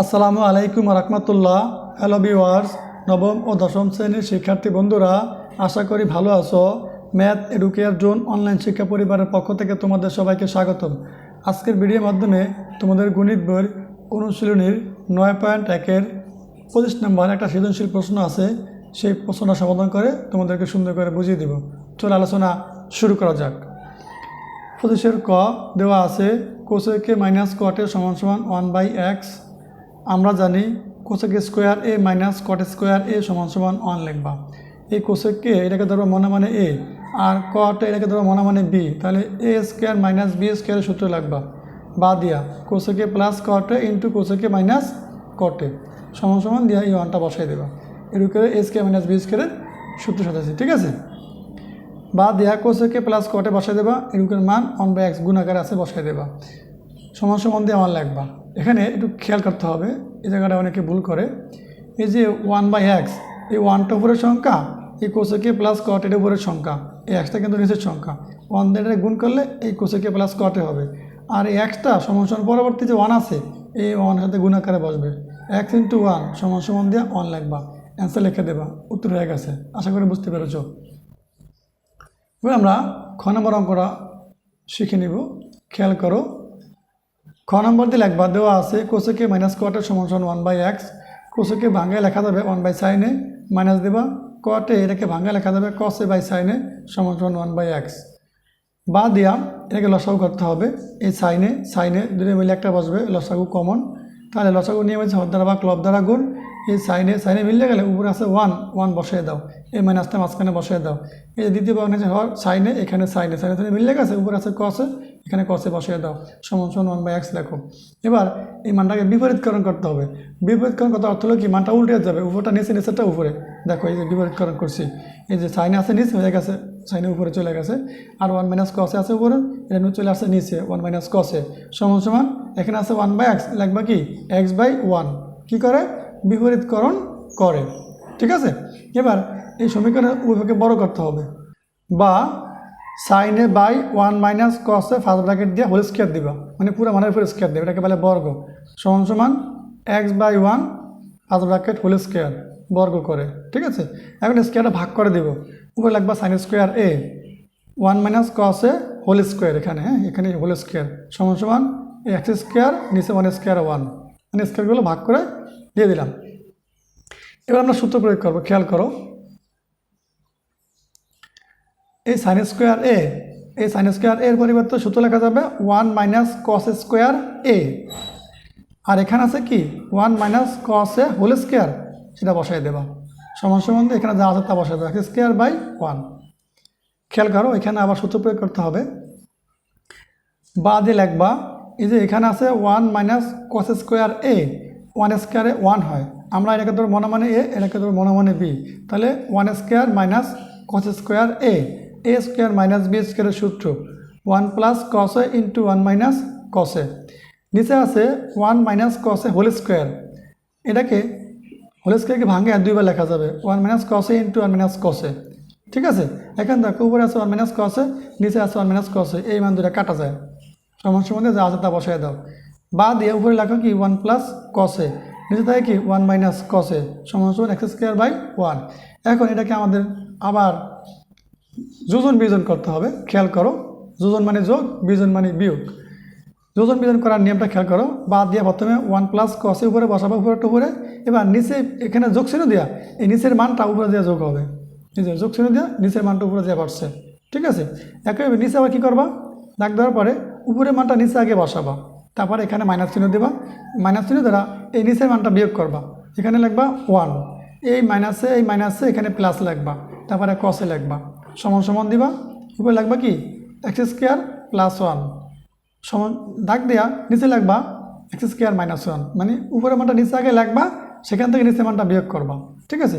আসসালামু আলাইকুম রহমতুল্লাহ। Hello viewers নবম ও দশম শ্রেণির শিক্ষার্থী বন্ধুরা, আশা করি ভালো আছো। ম্যাথ এডুকেয়ার জোন অনলাইন শিক্ষা পরিবারের পক্ষ থেকে তোমাদের সবাইকে স্বাগতম। আজকের ভিডিওর মাধ্যমে তোমাদের গণিত বই অনুশীলনীর নয় পয়েন্ট একের পঁচিশ নম্বর একটা সৃজনশীল প্রশ্ন আছে, সেই প্রশ্নটা সমাধান করে তোমাদেরকে সুন্দর করে বুঝিয়ে দেব। চলো আলোচনা শুরু করা যাক। পঁচিশের ক দেওয়া আছে কোসেকে মাইনাস কটের সমান সমান ওয়ান বাই এক্স আমরা জানি cosec square A minus cot square A সমান সমান ওয়ান লিখবা। এই কোসেককে এটাকে ধরো মনে মানে এ, আর কট এটাকে ধরো মনে মানে বি। তাহলে এ স্কোয়ার মাইনাস বি স্কোয়ারের সূত্র লাগবা। বা দিয়া cosec A plus cot A into cosec A minus cot A সমান সমান দিয়া এই ওয়ানটা বসাই দেবা। এর উপরে এ স্কোয়ার মাইনাস বি স্কোয়ারের সূত্র সাজাচ্ছি ঠিক আছে? বা দেয়া কোসেকে প্লাস কটে বসাই দেবা, এরকম মান ওয়ান বাই এক্স গুণাকারে আছে বসাই দেবা। সমান সমান দিয়ে আমার লাগবা এখানে একটু খেয়াল করতে হবে, এই জায়গাটা অনেকে ভুল করে। এই যে ওয়ান বাই এক্স এই ওয়ানটা উপরের সংখ্যা, এই কোসেকে প্লাস কট এর উপরের সংখ্যা, এই এক্সটা কিন্তু নিচের সংখ্যা। ওয়ান দিয়ে গুণ করলে এই কোসেকে প্লাস কটে হবে। আর এই এক্সটা সমান সমান পরবর্তী যে ওয়ান আছে, এই ওয়ানের সাথে গুণাকারে বসবে। এক্স ইন্টু ওয়ান সমান সমান দিয়ে ওয়ান লাগবা অ্যান্সার লিখে দেবা। উত্তর হয়ে গেছে। আশা করি বুঝতে পেরেছ। এবার আমরা খ নম্বর অঙ্কটা শিখে নিব। খেয়াল করো। খ নম্বর দিয়ে লেখবা, দেওয়া আছে কোসেকে মাইনাস কোয়াটের সমান সমান ওয়ান বাই এক্স কোসেকে ভাঙায় লেখা যাবে ওয়ান বাই সাইনে মাইনাস দেবা। কোয়াটে এটাকে ভাঙায় লেখা যাবে কসে বাই সাইনে সমান সমান ওয়ান বাই এক্স বা দিয়া এটাকে লসাগু করতে হবে, এই সাইনে সাইনে দুটো মিলে একটা বসবে, লসাগু কমন তাহলে লসাগু নিয়ে বলছে হর দ্বারা বা ক্লব দ্বারা গুণ, এই সাইনে সাইনে মিললে গেলে উপরে আছে ওয়ান ওয়ান বসিয়ে দাও। এই মাইনাসটা মাঝখানে বসিয়ে দাও। এই যে দ্বিতীয় বাগান আছে হর, সাইনে, এখানে সাইনে সাইনে সাইনে মিললে গেছে, উপরে আছে কসে এখানে কসে বসিয়ে দাও। সমান সমান ওয়ান বাই এক্স লেখো। এবার এই মানটাকে বিপরীতকরণ করতে হবে। বিপরীতকরণ করার অর্থ হলো কি? মানটা উল্টে যাবে, উপরটা নিচে নিচেটা উপরে। দেখো এই যে বিপরীতকরণ করছি। এই যে সাইনে আছে নিচে হয়ে গেছে সাইনে উপরে চলে গেছে আর ওয়ান মাইনাস কসে আছে উপরে, এটা চলে আসছে নিচে ওয়ান মাইনাস কসে সমান সমান, এখানে আছে ওয়ান বাই এক্স লাগবে কি? এক্স বাই ওয়ান কী করে? বিপরীতকরণ করে। ঠিক আছে? এবার এই সমীকরণের উভয়কে বড় করতে হবে। বা sine A by one minus cos A first bracket দিয়ে হোল স্কোয়ার দিবা। মানে পুরো মানের উপরে স্কোয়ার দেবে, এটাকে বলে বর্গ। সমান সমান x by one first bracket whole square বর্গ করে। ঠিক আছে? এখন স্কোয়ারটা ভাগ করে দেব। উপরে লাগবা sine square A one minus cos A whole square এখানে হ্যাঁ? এখানে হোল স্কোয়ার সমান সমান এক্স স্কোয়ার নিচে ওয়ান স্কোয়ার ওয়ান মানে স্কোয়ারগুলো ভাগ করে দিয়ে দিলাম। এবার আমরা সূত্র প্রয়োগ করব, খেয়াল করো। এই সাইন স্কোয়ার এ এই সাইন স্কোয়ার এর পরিবর্তে সূত্র লেখা যাবে one minus cos square A আর এখানে আছে কি? One minus cos A whole square সেটা বসাই দেবা। সমান সমান এখানে যা আছে তা দেবা এক্স স্কোয়ার বাই ওয়ান খেয়াল করো, এখানে আবার সূত্র প্রয়োগ করতে হবে। বা দিয়ে লেখবা, এই যে এখানে আছে one minus cos square A one স্কোয়ারে ওয়ান হয়। আমরা এটাকে ধরো মনে মানে এ এটাকে ধরো মনে মানে বি তাহলে one square minus cos square A A square minus B স্কোয়ারের সূত্র। One plus cos A into one minus cos A নিচে আছে one minus cos A whole square এটাকে হোল স্কোয়ারকে ভাঙে? আর দুইবার লেখা যাবে। One minus cos A into one minus cos A ঠিক আছে? এখন দেখো, উপরে আছে ওয়ান মাইনাস কসে নিচে আছে ওয়ান মাইনাস কসে এই মান দুটা কাটা যায়। সমান সমান যা আছে তা বসায় দাও। বা দিয়ে উপরে লেখো কি ওয়ান প্লাস কসে নিচে থাকে কি ওয়ান মাইনাস কসে সমান এক্স স্কোয়ার বাই ওয়ান এখন এটাকে আমাদের আবার যোজন বিয়োজন করতে হবে। খেয়াল করো, যোজন মানে যোগ, বিয়োজন মানে বিয়োগ। যোজন বিজন করার নিয়মটা খেয়াল করো। বাদ দিয়ে প্রথমে ওয়ান প্লাস কসে উপরে বসাবো, উপরে উপরে। এবার নিচে এখানে যোগ চিহ্ন দেওয়া এই নিচের মানটা উপরে দেওয়া যোগ হবে। এই যোগ চিহ্ন দেওয়া নিচের মানটা উপরে দেওয়া পারছে ঠিক আছে? একইভাবে নিচে আবার কী করবা? দাগ দেওয়ার পরে উপরের মানটা নিচে আগে বসাবা। তারপর এখানে মাইনাস চিহ্ন দেবা। মাইনাস চিহ্ন দ্বারা এই নিচের মানটা বিয়োগ করবা। এখানে লাগবা ওয়ান এই মাইনাসে এই মাইনাসে এখানে প্লাস লাগবা তারপরে কসে লাগবা সমান সমান দিবা। উপরে লাগবা কি? এক্স স্কোয়ার প্লাস ওয়ান সমান দাগ দেওয়া নিচে লাগবা এক্স স্কোয়ার মাইনাস ওয়ান। মানে উপরের মানটা নিচে আগে লাগবা, সেখান থেকে নিচে মানটা বিয়োগ করবা। ঠিক আছে?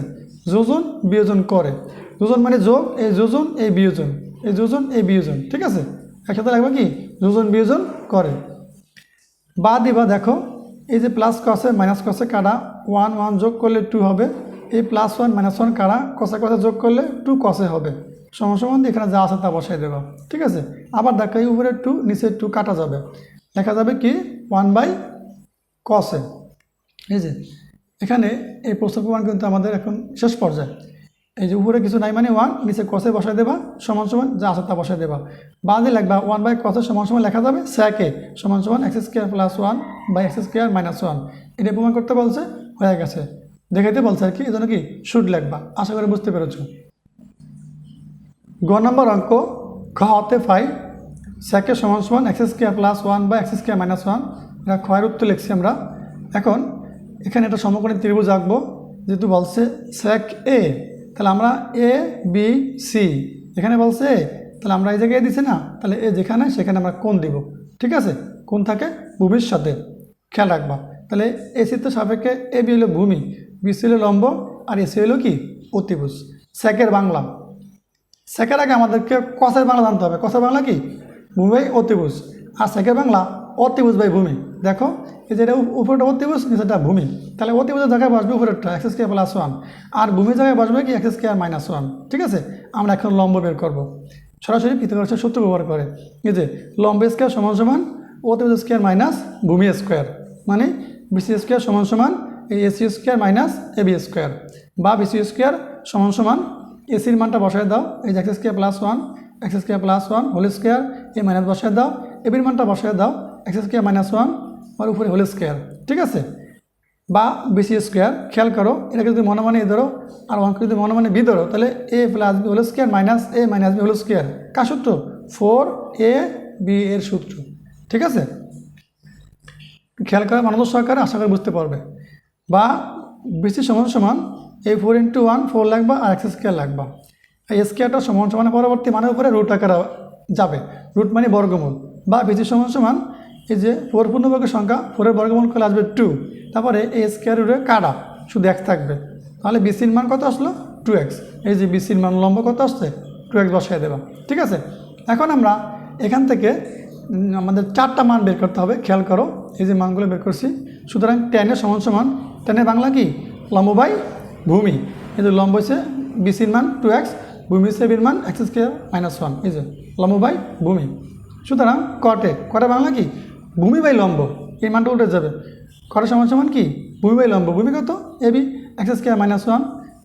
যোজন, বিয়োজন করে। যোজন মানে যোগ, এই যোজন, এই বিয়োজন। এই যোজন, এই বিয়োজন। ঠিক আছে? একসাথে লাগবে কি? যোজন, বিয়োজন, করে। বা দিবা, দেখো, এই যে প্লাস কসে মাইনাস কসে কাটা ওয়ান ওয়ান যোগ করলে টু হবে। এই প্লাস ওয়ান মাইনাস ওয়ান কাটা কষে কষে যোগ করলে টু কষে হবে। দিয়ে এখানে যা আছে তা বসাই দেবা। ঠিক আছে? আবার দেখো এই উপরে টু নিচে টু কাটা যাবে। দেখা যাবে কি? ওয়ান বাই কসে এই যে, এখানে এই প্রশ্ন প্রমাণ কিন্তু আমাদের এখন শেষ পর্যায়ে। এই যে উপরে কিছু নাই মানে ওয়ান নিচে কসে বসায় দেবা, সমান সমান যা আছে তা বসায় দেবা। বাদে লাগবা ওয়ান বাই কসে সমান সমান লেখা যাবে স্যাকে সমান সমান x square plus one by x square minus one এটা প্রমাণ করতে বলছে, হয়ে গেছে। দেখাইতে বলছে আর কি, এই জন্য কি? শুট লিখবা। আশা করি বুঝতে পেরেছ। গ নম্বর অঙ্ক খ হতে পাই স্যাকের সমান সমান এক্স স্কোয়ার প্লাস ওয়ান বা এক্স স্কোয়ার মাইনাস ওয়ান এটা ক্ষয়ের উত্তর লিখছি আমরা। এখন এখানে একটা সমকোণী ত্রিভুজ আঁকবো। যেহেতু বলছে স্যাক এ তাহলে আমরা এ বি সি এখানে বলছে A, তাহলে আমরা এই জায়গায় দিছি না? তাহলে এ যেখানে সেখানে আমরা কোন দিব। ঠিক আছে? কোন থাকে সাথে খেয়াল রাখবা। তাহলে এসি তো সাপেক্ষে এ বি হলো ভূমি বিসি হলো লম্ব আর এসি হলো কি? অতিভুজ। স্যাকের বাংলা। সেকের আগে আমাদেরকে কষের বাংলা জানতে হবে। কষের বাংলা কি? ভূমি বাই আর সেকের বাংলা, অতিভুজ বাই ভূমি। দেখো, এই যেটা উপ- উপরেটা অতিভুজ নিচেটা ভূমি। তাহলে অতিভুজের জায়গায় বসবে উপরেরটা এক্স স্কোয়ার প্লাস ওয়ান আর ভূমির জায়গায় বসবে কি? এক্স স্কোয়ার মাইনাস ওয়ান ঠিক আছে? আমরা এখন লম্ব বের করব। সরাসরি পিথাগোরাসের সূত্র ব্যবহার করে। এই যে, লম্ব স্কোয়ার সমান সমান অতিভুজ স্কোয়ার মাইনাস ভূমি স্কোয়ার মানে বিসি স্কোয়ার সমান সমান এই AC square minus A B square বা বিসি স্কোয়ার সমান সমান এসির মানটা বসায় দাও, এই যে x square plus one x square plus one whole square এ মাইনাস বসায় দাও এবির মানটা বসায় দাও এক্স স্কোয়ার মাইনাস ওয়ান আর উপরে হোল স্কোয়ার ঠিক আছে? বা বিসি স্কোয়ার খেয়াল করো, এটাকে যদি মনে মনে এ ধরো, আর ওয়ানকে যদি মনে মনে বি ধরো, তাহলে A plus B whole square minus A minus B whole square কার সূত্র? ফোর এ বি এর সূত্র, ঠিক আছে? খেয়াল করে মনোযোগ সহকারে, আশা করি বুঝতে পারবে। বা বেশি সমান সমান এই ফোর ইন্টু ওয়ান ফোর লাগবা আর এক্স স্কোয়ার লাগবা। এই স্কোয়ারটা সমান সমান পরবর্তী মানের উপরে রুট আকারে যাবে। রুট মানে বর্গমূল। বা বেশি সমান সমান এই যে ফোর পূর্ণবর্গের সংখ্যা ফোরের বর্গমূল করলে আসবে টু তারপরে এই স্কোয়ার রুটে কাটা, শুধু এক্স থাকবে। তাহলে বিসির মান কত আসলো? টু এক্স এই যে বিসির মান লম্ব কত আসছে? টু এক্স বসাই দেবা। ঠিক আছে? এখন আমরা এখান থেকে আমাদের চারটা মান বের করতে হবে। খেয়াল করো, এই যে মানগুলো বের করছি। সুতরাং টেনের সমান সমান টেনের বাংলা কি? লম্ব বাই ভূমি। এই যে লম্ব হচ্ছে বিসির মান টু এক্স ভূমি বির মান এক্স স্কোয়ার মাইনাস ওয়ান এই যে লম্ব বাই ভূমি। সুতরাং কটে কটে বাংলা কি? ভূমি বাই লম্ব, এই মানটা উঠে যাবে। কটে সমান সমান কি? ভূমি বাই লম্ব, ভূমি কত? A B x square minus one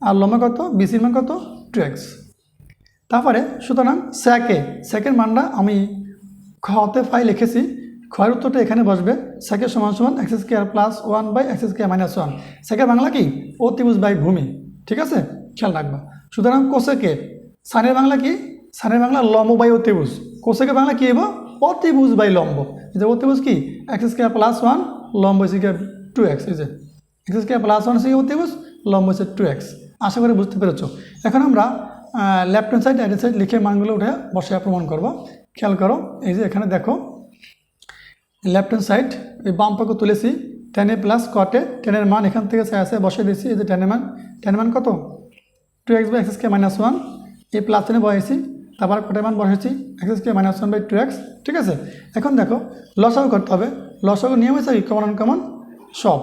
আর লম্ব কত? বিসির মান কত? টু এক্স তারপরে, সুতরাং স্যাকে স্যাকের মানটা আমি খতে ফাই লিখেছি ক্ষয়ের উত্তরটা এখানে বসবে। স্যাকের সমান সমান x square plus one by x square minus one স্যাকের বাংলা কি? অতিভুজ বাই ভূমি। ঠিক আছে? খেয়াল রাখবা। সুতরাং কোসেকে সানের বাংলা কি? সানের বাংলা লম্ব বাই অতিভুজ। কোসেকের বাংলা কি হব অতিভুজ বাই লম্ব। যে অতিভুজ কি? এক্স স্কোয়ার প্লাস ওয়ান লম্ব হচ্ছে টু এক্স এই যে এক্স স্কোয়ার প্লাস ওয়ান হচ্ছে অতিভুজ, লম্ব হচ্ছে টু এক্স আশা করি বুঝতে পেরেছ। এখন আমরা left hand side right side লিখে মানগুলো উঠে বসে প্রমাণ করব। খেয়াল করো, এই যে এখানে দেখো লেফট হ্যান্ড সাইড এই বাম পাকে তুলেছি টেনে প্লাস কটে টেনের মান এখান থেকে আসে বসে দিয়েছি, এই যে টেনের মান। টেনের মান কত? টু এক্স বাই এক্সএসকে মাইনাস ওয়ান এই প্লাস টেনে বসেছি তারপর কটের মান বসেছি এক্সএসকে minus one by two x ঠিক আছে? এখন দেখো, লসাগু করতে হবে। লসাগু নিয়ম কি কমন আনকমন সব।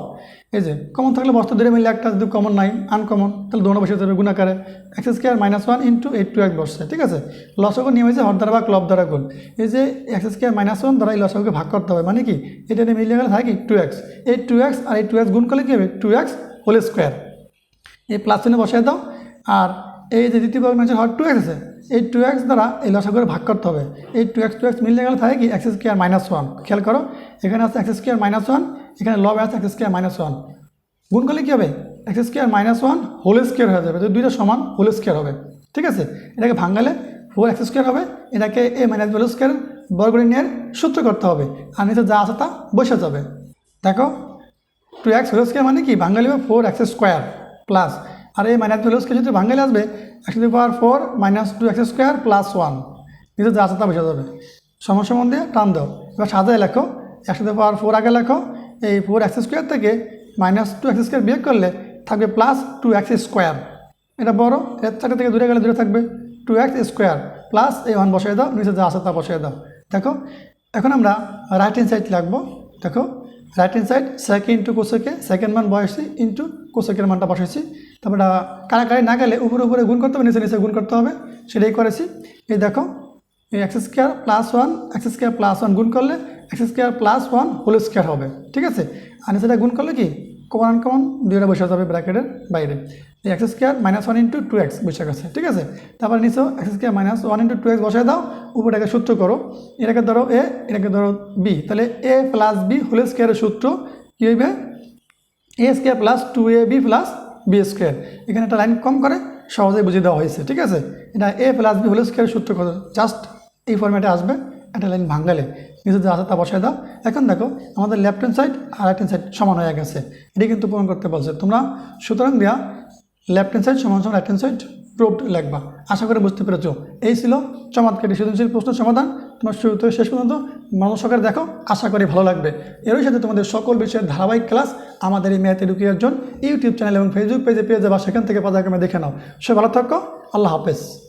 এই যে কমন থাকলে বস্তা ধরে মিলে, একটা যদি কমন নাই আনকমন তাহলে দোনো বসে যাবে গুণাকারে x square minus one into eight two x বসছে, ঠিক আছে? লসাগু নিয়ম হয়েছে হর দ্বারা বা ক্লব দ্বারা গুণ। এই যে এক্স স্কোয়ার মাইনাস ওয়ান দ্বারা এই লসাগুকে ভাগ করতে হবে মানে কি? এটা নিয়ে মিলিয়ে গেলে থাকে টু এক্স এই টু এক্স আর এই টু এক্স গুণ করলে কী হবে? টু এক্স হোল স্কোয়ার এই প্লাস চিহ্ন বসাই দাও। আর এই যে দ্বিতীয় বর্গ হর টু এক্স আছে, এই টু এক্স দ্বারা এই লসাগুকে ভাগ করতে হবে। এই টু এক্স টু এক্স মিলিয়ে গেলে থাকে কি? এক্স স্কোয়ার মাইনাস ওয়ান খেয়াল করো, এখানে আছে এক্স স্কোয়ার মাইনাস ওয়ান এখানে লব আছে এক্স স্কোয়ার মাইনাস ওয়ান গুণ করলে কী হবে? X square minus one whole square হয়ে যাবে। তো দুইটা সমান হোল স্কোয়ার হবে। ঠিক আছে? এটাকে ভাঙালে ফোর এক্স স্কোয়ার হবে। এটাকে এ মাইনাস হোল স্কোয়ার বর্গরিণের সূত্র করতে হবে। আর নিচে যা আছে তা বসে যাবে। দেখো টু এক্স হোল স্কোয়ার মানে কি? বাঙালি হবে ফোর এক্স স্কোয়ার প্লাস আর এই মাইনাস হোল স্কোয়ার যদি বাঙালি আসবে x to power four minus two x square plus one নিচে যা আছে তা বসে যাবে। সমস্যা দিয়ে টান দাও। এবার সাজায় লেখো। একশো পাওয়ার ফোর আগে লেখো। এই ফোর এক্স স্কোয়ার থেকে মাইনাস টু এক্স স্কোয়ার বিয়োগ করলে থাকবে প্লাস টু এক্স স্কোয়ার এটা বড়, এর চারটে থেকে দূরে গেলে দূরে থাকবে টু এক্স স্কোয়ার প্লাস এই ওয়ান বসিয়ে দাও, নিচে যা আছে তা বসিয়ে দাও। দেখো, এখন আমরা রাইট হ্যান্ড সাইড লাগবো। দেখো right hand side sec A into cosec A second মান বসেছি ইন্টু কোসেকের মানটা বসেছি তারপরে কারাকারি না গেলে উপরে উপরে গুণ করতে হবে, নিচে নিচে গুণ করতে হবে, সেটাই করেছি। এই দেখো, এই x square plus one x square plus one গুণ করলে x square plus one whole square হবে, ঠিক আছে? আর নিচেটা গুণ করলে কি? কমন কমন দুইটা বসে যাবে ব্র্যাকেটের বাইরে। এই x square minus one into two x বসে গেছে ঠিক আছে? তারপর নিচেও x square minus one into two x বসায় দাও, উপরটাকে সূত্র করো। এটাকে ধরো এ এটাকে ধরো বি তাহলে এ প্লাস বি হোল স্কোয়ারের সূত্র কী হইবে? A square plus two A B plus B square এখানে একটা লাইন কম করে, সহজেই বুঝিয়ে দেওয়া হয়েছে, ঠিক আছে? এটা A plus B whole square সূত্র কত? জাস্ট এই ফর্ম্যাটে আসবে, একটা লাইন ভাঙালে। নিচে যা আছে তা বসায় দাও। এখন দেখো, আমাদের লেফট হ্যান্ড সাইড আর রাইট হ্যান্ড সাইড সমান হয়ে গেছে। এটি কিন্তু পূরণ করতে বলছে। তোমরা, সুতরাং দেওয়া লেফট হ্যান্ড সাইড সমান সমান রাইট হ্যান্ড সাইড প্রুভড লিখবা। আশা করে বুঝতে পেরেছ। এই ছিল চমৎকারী সৃজনশীল প্রশ্ন সমাধান। তোমার শুরু থেকে শেষ পর্যন্ত মনোসহকারে দেখো। আশা করি ভালো লাগবে। এরই সাথে তোমাদের সকল বিষয়ের ধারাবাহিক ক্লাস আমাদের এই ম্যাথ এডুকেশন ইউটিউব চ্যানেল এবং ফেসবুক পেজে পেয়ে যাবা। সেখান থেকে পর্যায়ক্রমে দেখে নাও। সে ভালো থাকো। আল্লাহ হাফেজ।